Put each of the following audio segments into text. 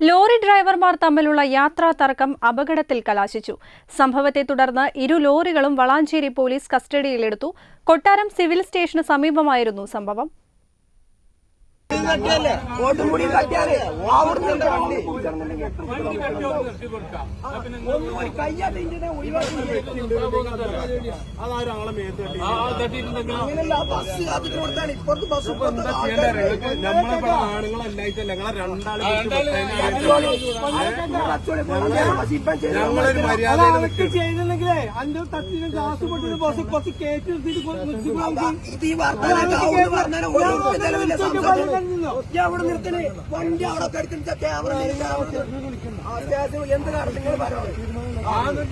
lorry ഡ്രൈവർമാർ തമ്മിലുള്ള യാത്രാ തർക്കം അപകടത്തിൽ കലാശിച്ചു. സംഭവത്തെ തുടർന്ന് ഇരു ലോറികളും വളാഞ്ചേരി പോലീസ് കസ്റ്റഡിയിലെടുത്തു. കൊട്ടാരം സിവിൽ സ്റ്റേഷന് സമീപമായിരുന്നു സംഭവം. കൂടി അവിടുന്ന് എന്താ വണ്ടി? ഒരു ഇഞ്ചിനെ ബസ് കാത്തിട്ട് കൊടുത്താണ്. ഇപ്പുറത്ത് ബസ് തട്ടിന് ഗ്ലാസ് പൊട്ടിന് ബസ് കുറച്ച് ഈ വർത്തമാനം അവിടെ പറഞ്ഞാലും അവിടെ നിർത്തൽ വണ്ടി അവിടെ കടിച്ചിട്ട് ക്യാമറ എന്ത്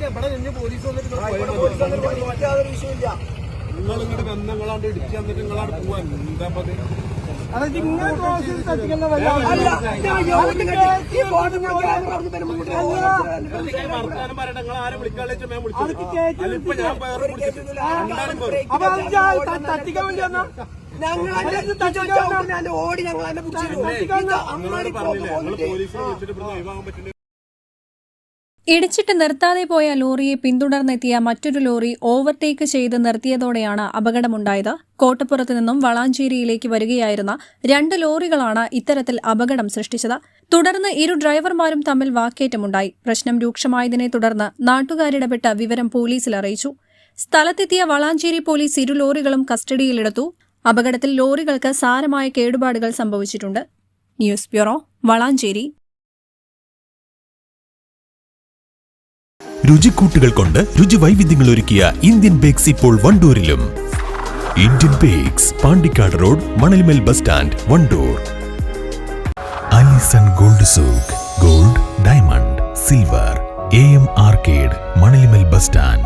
ഇവിടെ നിന്ന് പോലീസ് വന്നിട്ട് യാതൊരു വിഷയമില്ല നിങ്ങൾ ഇങ്ങോട്ട് വന്ന് നിങ്ങളാണ്ട് ഇടിച്ചു തന്നിട്ട് നിങ്ങളാണ്ട് പോവാൻ എന്താ അപ്പൊ തട്ടിക്കാൻ വേണ്ടി വന്നാ ഞങ്ങൾ അതിന്റെ ഓടി ഞങ്ങൾ അതിനെ പിടിച്ചിരുന്നു ഇടിച്ചിട്ട് നിർത്താതെ പോയ ലോറിയെ പിന്തുടർന്നെത്തിയ മറ്റൊരു ലോറി ഓവർടേക്ക് ചെയ്ത് നിർത്തിയതോടെയാണ് അപകടമുണ്ടായത്. കോട്ടപ്പുറത്ത് നിന്നും വളാഞ്ചേരിയിലേക്ക് വരികയായിരുന്ന രണ്ട് ലോറികളാണ് ഇത്തരത്തിൽ അപകടം സൃഷ്ടിച്ചത്. തുടർന്ന് ഇരു ഡ്രൈവർമാരും തമ്മിൽ വാക്കേറ്റമുണ്ടായി. പ്രശ്നം രൂക്ഷമായതിനെ തുടർന്ന് നാട്ടുകാരിടപെട്ട വിവരം പോലീസിൽ അറിയിച്ചു. സ്ഥലത്തെത്തിയ വളാഞ്ചേരി പോലീസ് ഇരു ലോറികളും കസ്റ്റഡിയിലെടുത്തു. അപകടത്തിൽ ലോറികൾക്ക് സാരമായ കേടുപാടുകൾ സംഭവിച്ചിട്ടുണ്ട്. News bureau Valanchery. രുചിക്കൂട്ടുകൾ കൊണ്ട് രുചി വൈവിധ്യങ്ങൾ ഒരുക്കിയ ഇന്ത്യൻ ബേക്സ് ഇപ്പോൾ വണ്ടൂരിലും. Indian bakes Pandikkad road Manalimal bus stand Wandoor. Alison gold souk gold diamond silver A M arcade Manalimal bus stand.